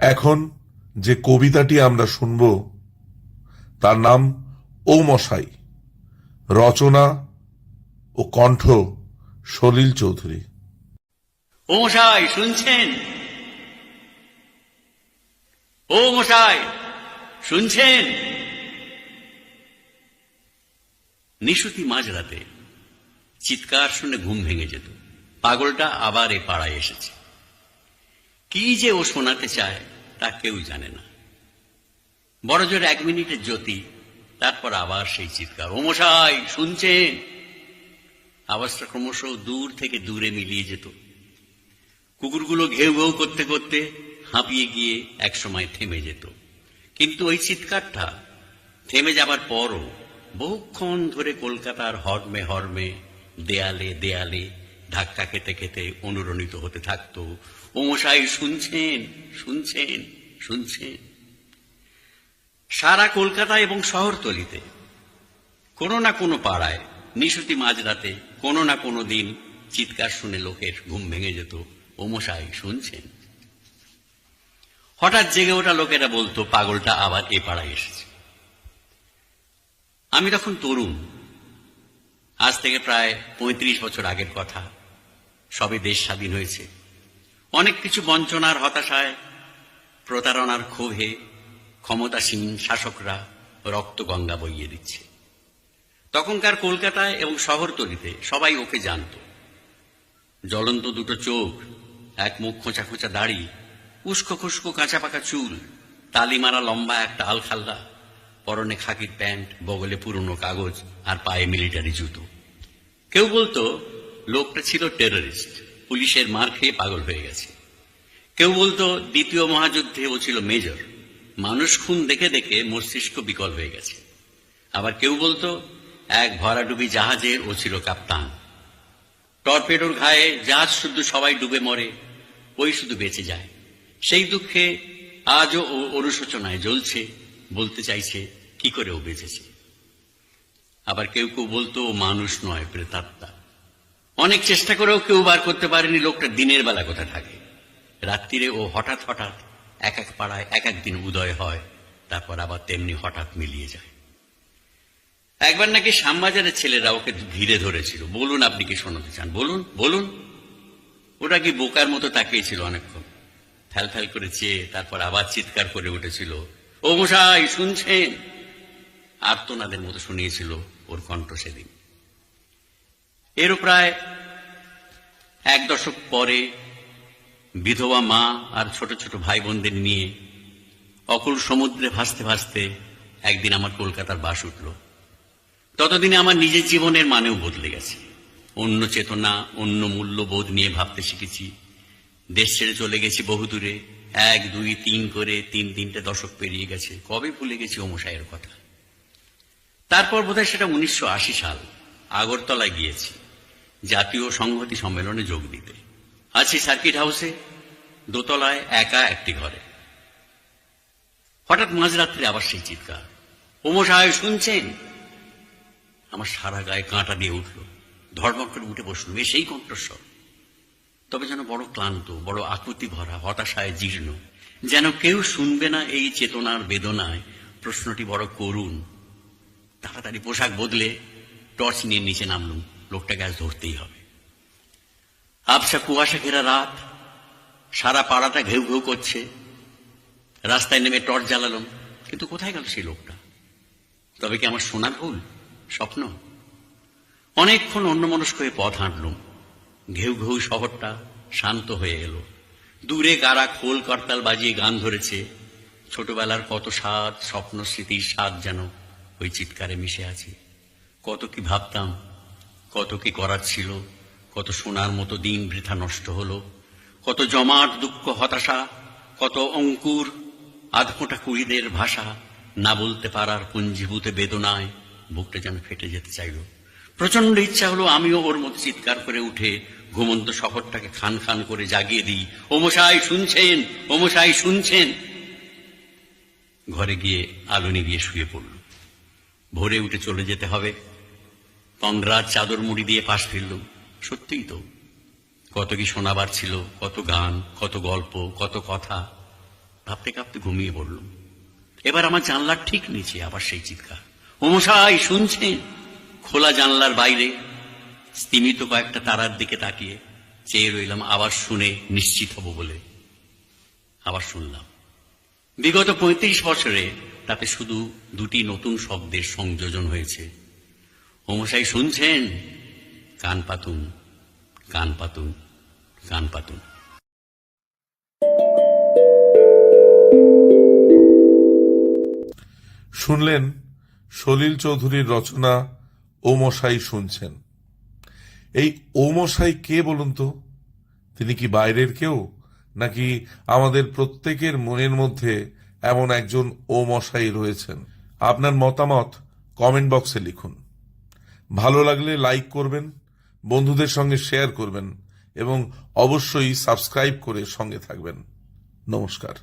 এখন যে কবিতাটি আমরা শুনব, তার নাম ও মশাই রচনা ও কণ্ঠ সলিল চৌধুরী। ও মশাই শুনছেন? ও মশাই শুনছেন? নিশুতি মাঝরাতে চিৎকার শুনে ঘুম ভেঙে যেত। পাগলটা আবার এ পাড়ায় এসেছে। কি যে ও শোনাতে চায়, তা কেউ জানে না। বড় জোর এক মিনিটের জ্যোতি, তারপর আবার সেই চিৎকার, ও মশাই, শুনছেন? আওয়াজটা ক্রমশ দূর থেকে দূরে মিলিয়ে যেত। কুকুরগুলো ঘেউ ঘেউ করতে করতে হাঁপিয়ে গিয়ে একসময় থেমে যেত। কিন্তু ওই চিৎকারটা থেমে যাবার পরও বহুক্ষণ ধরে কলকাতার হর্মে হর্মে, দেয়ালে দেয়ালে ধাক্কা খেতে খেতে অনুরণিত হতে থাকত। ও মশাই, শুনছেন শুনছেন শুনছেন। সারা কলকাতা এবং শহরতলিতে কোনো না কোনো পাড়ায় নিশুতি মাঝরাতে কোনো না কোনো দিন চিৎকার শুনে লোকের ঘুম ভেঙে যেত। ও মশাই, শুনছেন? হঠাৎ জেগে ওটা লোকেরা বলতো, পাগলটা আবার এ পাড়ায় এসেছে। আমি তখন তরুণ। আজ থেকে প্রায় পঁয়ত্রিশ বছর আগের কথা। সবে দেশ স্বাধীন হয়েছে। অনেক কিছু বঞ্চনার হতাশায়, প্রতারণার ক্ষোভে ক্ষমতাসীন শাসকরা রক্ত গঙ্গা বইয়ে দিচ্ছে। তখনকার কলকাতায় এবং শহরতলিতে সবাই ওকে জানত। জ্বলন্ত দুটো চোখ, এক মুখ খোঁচা খোঁচা দাড়ি, উস্কো খুস্কো কাঁচা পাকা চুল, তালি মারা লম্বা একটা আলখাল্লা, পরনে খাকির প্যান্ট, বগলে পুরনো কাগজ আর পায়ে মিলিটারি জুতো। কেউ বলতো লোকটা ছিল টেররিস্ট পুলিশের মার খেয়ে পাগল হয়ে গেছে। কেউ বলতো দ্বিতীয় মহাযুদ্ধে ও ছিল মেজর মানুষ খুন দেখে দেখে মস্তিষ্ক বিকল হয়ে গেছে। আবার কেউ বলতো এক ভরাডুবি জাহাজের ও ছিল কাপ্তান। টর্পেডোর ঘায়ে জাহাজ শুধু সবাই ডুবে মরে, ওই শুধু বেঁচে যায়। সেই দুঃখে আজও ও অনুশোচনায় জ্বলছে, বলতে চাইছে, কি করে ও বেঁচেছে? আবার কেউ কেউ বলতো ও মানুষ নয়, প্রেতাত্মা। অনেক চেষ্টা করেও কেউ বার করতে পারেনি লোকটা দিনের বেলা কোথায় থাকে। রাত্রিরে ও হঠাৎ হঠাৎ এক এক পাড়ায় এক এক দিন উদয় হয়, তারপর আবার তেমনি হঠাৎ মিলিয়ে যায়। একবার নাকি শ্যামবাজারের ছেলেরা ওকে ঘিরে ধরেছিল। বলুন আপনি কি শোনাতে চান? বলুন বলুন। ওটা কি বোকার মতো তাকিয়েছিল অনেকক্ষণ। ফ্যাল ফ্যাল করে চেয়ে তারপর আবার চিৎকার করে উঠেছিল, ও মশাই, শুনছেন? আর্তনাদের মতো শুনিয়েছিল ওর কণ্ঠ সেদিন। এরও প্রায় এক দশক পরে বিধবা মা আর ছোট ছোট ভাই বোনদের নিয়ে অকুল সমুদ্রে ভাসতে ভাসতে একদিন আমার কলকাতার বাস উঠল। ততদিনে আমার নিজের জীবনের মানেও বদলে গেছে। অন্য চেতনা, অন্য মূল্যবোধ নিয়ে ভাবতে শিখেছি। দেশ ছেড়ে চলে গেছি বহুদূরে এক, দুই, তিন করে তিন তিনটে দশক পেরিয়ে গেছে। কবে ভুলে গেছি ওমশাইয়ের কথা। তারপর বোধহয় সেটা উনিশশো আশি সাল আগরতলায় গিয়েছি। জাতীয় সংহতি সম্মেলনে যোগ দিতে। আছি সার্কিট হাউসে, দোতলায় একা একটি ঘরে। হঠাৎ মাঝরাত্রে আবার সেই চিৎকার। ওমশাই শুনছেন? আমার সারা গায়ে কাঁটা দিয়ে উঠল। ধর্মক করে উঠে বসল এ সেই কণ্ঠস্বর। তবে যেন বড় ক্লান্ত, বড় আকুতি ভরা, হতাশায় জীর্ণ। যেন কেউ শুনবে না এই চেতনার বেদনায়। প্রশ্নটি বড় করুণ। তাড়াতাড়ি পোশাক বদলে টর্চ নিয়ে নিচে নামলুম। লোকটা গ্যাস ধরতেই হবে। আবসা কুয়াশা ঘেরা রাত, সারা পাড়াটা ঘেউ ঘেউ করছে। রাস্তায় নেমে টর্চ জ্বালালাম কিন্তু কোথায় গেল সেই লোকটা? তবে কি আমার শোনা ভুল? স্বপ্ন? অনেকক্ষণ অন্যমনস্ক হয়ে পথ হাঁটলুম ঘেউ ঘেউ শহরটা শান্ত হয়ে এলো। দূরে গাড়া খোল করতাল বাজিয়ে গান ধরেছে। ছোটবেলার কত স্বাদ, স্বপ্ন স্মৃতির স্বাদ যেন ওই চিৎকারে মিশে আছে। কত কি ভাবতাম কত কি করার ছিল, কত সোনার মতো দিন বৃথা নষ্ট হলো, কত জমাট দুঃখ হতাশা, কত অঙ্কুর আধফোঁটা কুড়িদের ভাষা, না বলতে পারার পুঞ্জীভূতে বেদনায় বুকটা যেন ফেটে যেতে চাইল। প্রচণ্ড ইচ্ছা হলো আমিও ওর মতো চিৎকার করে উঠে ঘুমন্ত শহরটাকে খান খান করে জাগিয়ে দিই। ওমশাই শুনছেন ওমশাই শুনছেন। ঘরে গিয়ে আলো নিভিয়ে শুয়ে পড়ল। ভোরে উঠে চলে যেতে হবে। কংগ্রার চাদর মুড়ি দিয়ে পাশ ফিরলুম সত্যিই তো। কত কি শোনাবার ছিল, কত গান, কত গল্প, কত কথা। কাঁপতে কাঁপতে ঘুমিয়ে পড়লুম। এবার আমার জানলার ঠিক নিচে আবার সেই চিৎকার। ওমশাই শুনছেন? খোলা জানলার বাইরে। স্তিমিত কয়েকটা তারার দিকে তাকিয়ে চেয়ে রইলাম, আবার শুনে নিশ্চিত হব বলে। আবার শুনলাম। বিগত পঁয়ত্রিশ বছরে তাতে শুধু দুটি নতুন শব্দের সংযোজন হয়েছে। হোমশাই শুনছেন? কান পাতুন কান পাতুন কান পাতুন। শুনলেন সলিল চৌধুরীর রচনা ও মশাই শুনছেন। এই ও মশাই কে বলুন তো? তিনি কি বাইরের কেউ, নাকি আমাদের প্রত্যেকের মনের মধ্যে এমন একজন ও মশাই রয়েছেন? আপনার মতামত কমেন্ট বক্সে লিখুন। ভালো লাগলে লাইক করবেন, বন্ধুদের সঙ্গে শেয়ার করবেন এবং অবশ্যই সাবস্ক্রাইব করে সঙ্গে থাকবেন। নমস্কার।